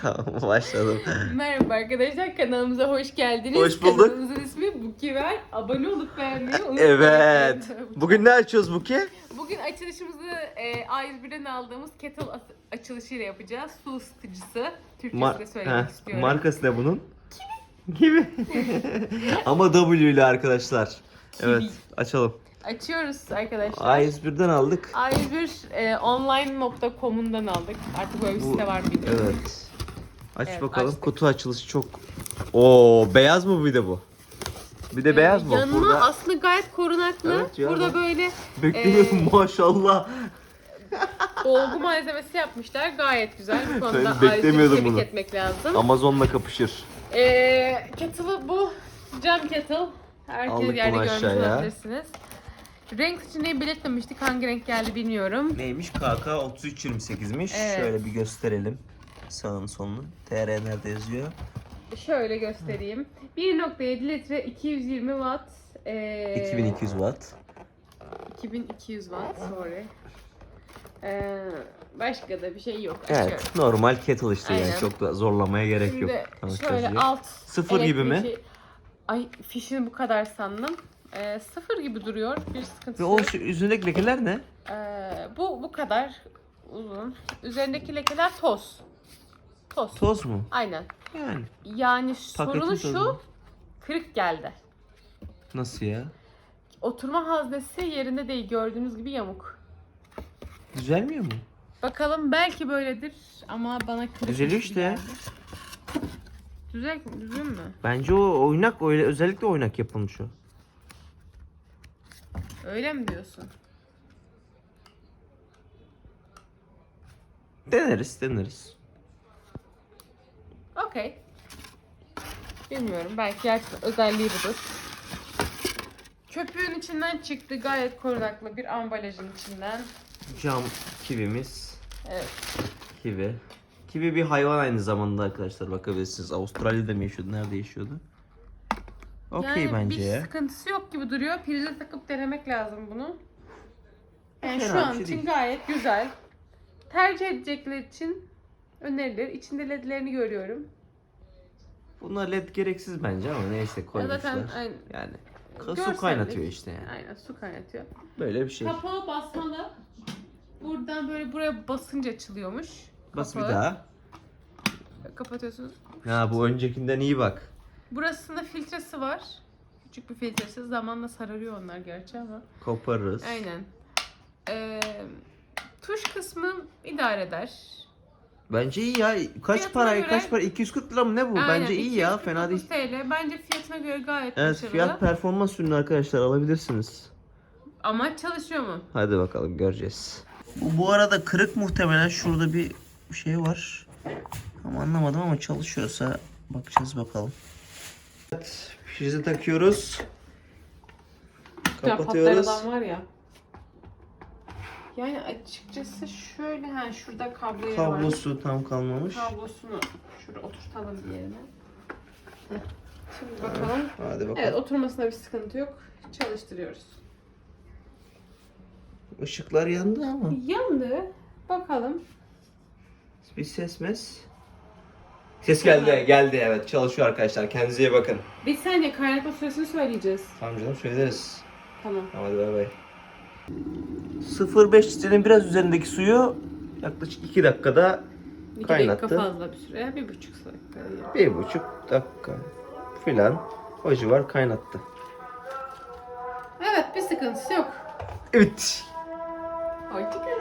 tamam başladım. Merhaba arkadaşlar kanalımıza hoş geldiniz. Hoş bulduk. Kanalımızın ismi Bukiver. Abone olup beğenmeyi unutmayın. Evet. Bugün ne açıyoruz Buki? Bugün açılışımızı e, A101'den aldığımız kettle açılışıyla yapacağız. Su ısıtıcısı. Türkçesini de söylemek Heh, istiyorum. Markası ne bunun? Kivi. Ama W ile arkadaşlar. Evet açalım. Açıyoruz arkadaşlar. A101'den aldık. A101 e, online.com'undan aldık. Artık böyle bir Bu- site var mı bilmiyorum. Evet. Aç Evet, bakalım. açtık. Kutu açılışı çok. Oo beyaz mı bir de bu? Bir de beyaz mı? Yanına Burada aslında gayet korunaklı. Evet ya, Burada böyle beklemiyordum Ee, maşallah. dolgu malzemesi yapmışlar. Gayet güzel. Bu konuda Ben A101'i beklemiyordum tebrik bunu. etmek lazım. Amazon'la kapışır. Ee, kettle'ı bu. Cam kettle. Herkes Aldık yerde bunu görmüş aşağıya. olabilirsiniz. Renk seçeneği belirtmemiştik. Hangi renk geldi bilmiyorum. Neymiş? KK 3328'miş. Evet. Şöyle bir gösterelim. Sağını solunu. TR nerede yazıyor? Şöyle göstereyim. 1.7 litre 220 watt. Ee, 2200 watt. 2200 watt. Sorry. Ee, başka da bir şey yok. Evet, Açıyorum. normal kettle işte yani Aynen. çok da zorlamaya gerek yok. Şimdi Tamam, şöyle yazıyor. alt Sıfır gibi mi? Ay fişini bu kadar sandım. Ee, sıfır gibi duruyor. Bir sıkıntısı Ve o yok. şu üzerindeki lekeler ne? Ee, bu bu kadar uzun. Üzerindeki lekeler toz. Toz. Toz mu? Aynen. Yani. Yani sorunu tozu şu mu? kırık geldi. Nasıl ya? Oturma haznesi yerinde değil gördüğünüz gibi yamuk. Düzelmiyor mu? Bakalım belki böyledir ama bana kırık Düzeliyor gibi işte. geldi. Düzel, düzgün mü? Bence o oynak öyle özellikle oynak yapılmış o. Öyle mi diyorsun? Deneriz, deneriz. Okey. Bilmiyorum. Belki özelliği budur. Köpüğün içinden çıktı. Gayet korunaklı bir ambalajın içinden. Cam kivimiz. Evet. Kivi. Kivi bir hayvan aynı zamanda arkadaşlar bakabilirsiniz. Avustralya'da mı yaşıyordu? Nerede yaşıyordu? Okey yani bence bir ya. sıkıntısı yok gibi duruyor. Prize takıp denemek lazım bunu. Yani Fena şu an şey için değil. gayet güzel. Tercih edecekler için önerilir. İçinde ledlerini görüyorum. Bunlar led gereksiz bence ama neyse Ya koymuşlar. zaten aynı, Yani Görsellik. su kaynatıyor işte yani. aynen su kaynatıyor. Böyle bir şey. Kapağı basmalı. Buradan böyle buraya basınca açılıyormuş. Bas bir Kapağı. daha. Kapatıyorsunuz. Ha bu öncekinden iyi bak. Burasında filtresi var. Küçük bir filtresi. Zamanla sararıyor onlar gerçi ama. Koparırız. Aynen. Ee, tuş kısmı idare eder. Bence iyi ya. Kaç Fiyatına para? göre- Kaç para? 240 lira mı ne bu? Aynen, Bence iyi ya. Fena 249 değil. TL. Bence fiyatına göre gayet Evet başarılı. fiyat performans ürünü arkadaşlar alabilirsiniz. Ama çalışıyor mu? Hadi bakalım göreceğiz. Bu, bu arada kırık muhtemelen şurada bir şey var. Ama anlamadım ama çalışıyorsa bakacağız bakalım. Evet, prize takıyoruz. Kapatıyoruz. Var ya. Yani açıkçası şöyle ha şurada kablo yeri var. Kablosu tam kalmamış. Kablosunu şuraya oturtalım bir yerine. Heh. Şimdi bakalım. Hadi bakalım. Evet oturmasına bir sıkıntı yok. Çalıştırıyoruz. Işıklar yandı ama. Yandı. Bakalım. Bir ses mes. Ses geldi, geldi evet. Çalışıyor arkadaşlar. Kendinize iyi bakın. Bir saniye kaynatma süresini söyleyeceğiz. Tamam canım söyleriz. Tamam. Hadi bay bay. 0.5 litrenin biraz üzerindeki suyu yaklaşık 2 dakikada İki Kaynattı. dakika fazla bir süre. Bir buçuk dakika. yani. bir buçuk dakika filan o civar kaynattı. Evet bir sıkıntısı yok. Evet. Hoşçakalın.